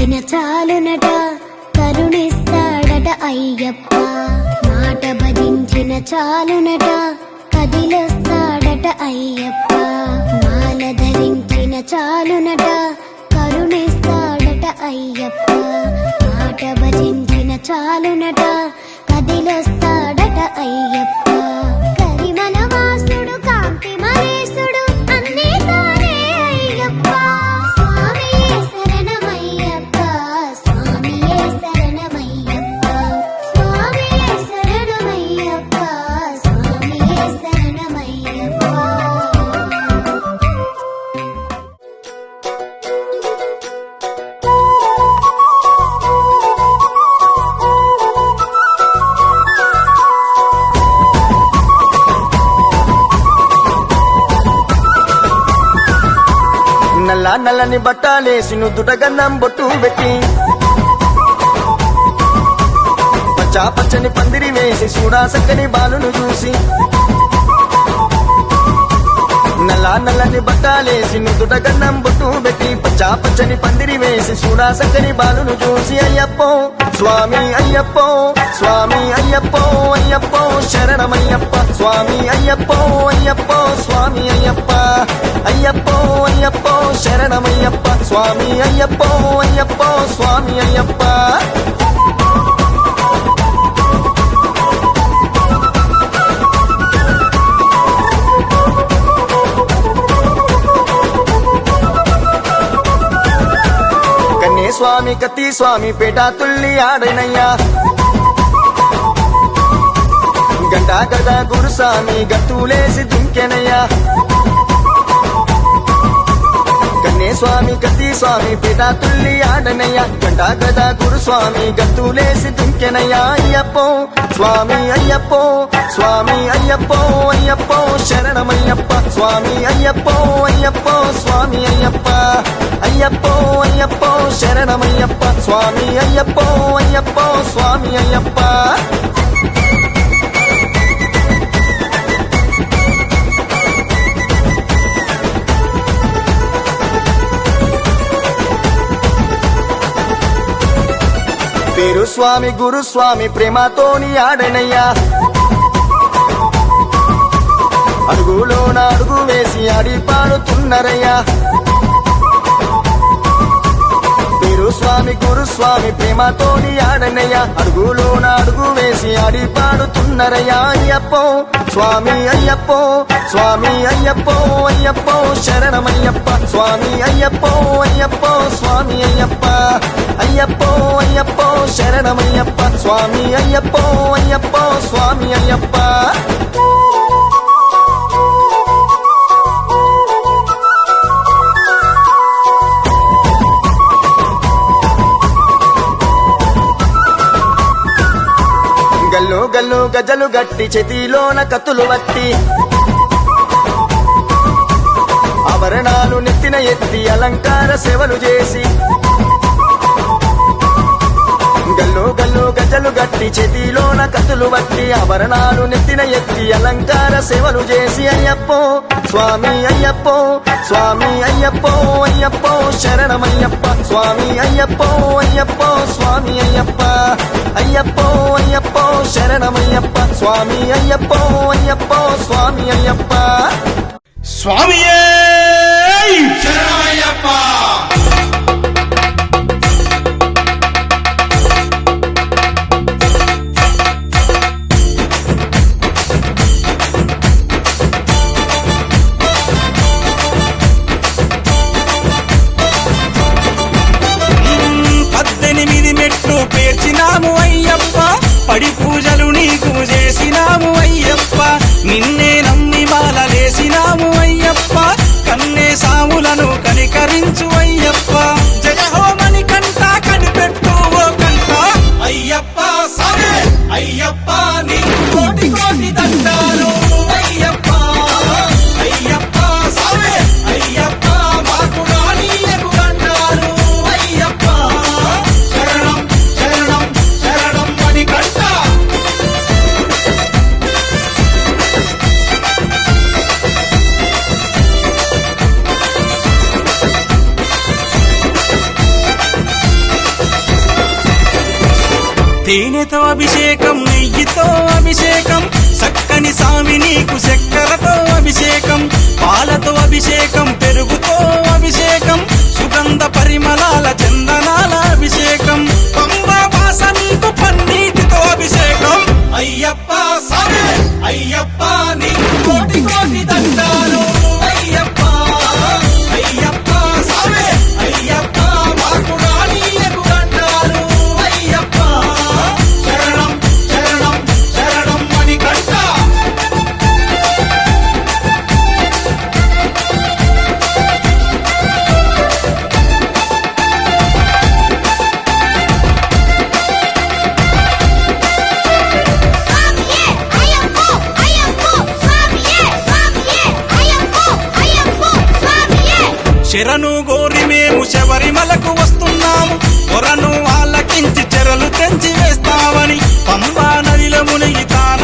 ఇచ్చిన చాలునట కరుణిస్తాడట అయ్యప్ప. మాట భజించిన చాలునట కదిలేస్తాడట అయ్యప్ప. మాల ధరించిన చాలునట కరుణిస్తాడట అయ్యప్ప. మాట భజించిన చాలునట కదిలేస్తాడట అయ్యప్ప. నల్లని బట్టాలేసి నుదుట గన్నం బొట్టు పెట్టి. పచ్చా పచ్చని పందిరి వేసి చూడా సక్కని బాలును చూసి. నల్ల నల్లని బట్టాలేసి నుదుట గన్నం బొట్టు పెట్టి. పచ్చా పచ్చని పందిరి వేసి చూడా సక్కని బాలును చూసి అయ్యప్పో స్వామి అయ్యప్పో స్వామి అయ్యప్పో అయ్యప్పో శరణమయ్యప్ప స్వామి అయ్యప్పో అయ్యప్పో స్వామి అయ్యప్ప అయ్యప్పో. అయ్యప్పో శరణమయ్యప్ప స్వామి అయ్యప్పో అయ్యప్పో స్వామి అయ్యప్ప. కన్నే స్వామి కత్తి స్వామి పేట తుల్లి ఆడనయ్యా. గంటా గదా గురుస్వామి గత్తులేసి దుంకెనయ్యా. కన్నే స్వామి కత్తి స్వామి పేట తుల్లి ఆడనయ్యా గంటా గదా గురుస్వామి గత్తులేసి దుంకెనయ్యా అయ్యప్పో స్వామి అయ్యప్పో స్వామి అయ్యప్పో అయ్యప్పో శరణమయ్యప్ప స్వామి అయ్యప్పో అయ్యప్పో స్వామి అయ్యప్ప అయ్యప్పో అయ్యప్పో శరణమయ్యప్ప స్వామి అయ్యప్పో అయ్యప్పో స్వామి అయ్యప్ప పేరు స్వామి గురు స్వామి ప్రేమతోని ఆడనయ్యా. అడుగులోన అడుగు వేసి ఆడి పాడుతున్నారయ్యా. స్వామి గురు స్వామి ప్రేమతోని ఆడనయ్యా. అడుగులోన అడుగు వేసి ఆడి పాడుతున్నారయ్యా అయ్యప్పో స్వామి అయ్యప్పో స్వామి అయ్యప్పో అయ్యప్పో శరణమయ్యప్ప స్వామి అయ్యప్పో అయ్యప్పో స్వామి అయ్యప్ప అయ్యప్పో అయ్యప్పో శరణమయ్యప్ప స్వామి అయ్యప్పో అయ్యప్పో స్వామి అయ్యప్ప. గల్లు గజలు గట్టి చేతిలోన కత్తులు వట్టి. ఆభరణాలు నెత్తిన ఎత్తి అలంకార సేవలు చేసి. గల్లు గల్లు గజలు గట్టి చేతిలోన కథలు బట్టి ఆభరణాలు నెత్తిన ఎత్తి అలంకార సేవలు చేసి అయ్యప్పో స్వామి అయ్యప్పో స్వామి అయ్యప్పో అయ్యప్పో శరణమయ్యప్ప స్వామి అయ్యప్పో అయ్యప్పో స్వామి అయ్యప్ప అయ్యప్పో అయ్యప్పో శరణమయ్యప్ప స్వామి అయ్యప్పో అయ్యప్పో స్వామి అయ్యప్ప. స్వామియే! తేనెతో అభిషేకం నెయ్యితో అభిషేకం చక్కని సామి నీకు చక్కెరతో అభిషేకం పాలతో అభిషేకం పెరుగుతో అభిషేకం సుగంధ పరిమళాల చందనాల అభిషేకం అయ్యప్ప స్వామి అయ్యప్ప నీ కోటి కోటి చెరను గోరి మేము శబరిమలకు వస్తున్నాము. కొరను ఆలకించి చెరలు తెంచి వేస్తామని పంబా నదిలో మునిగి తాను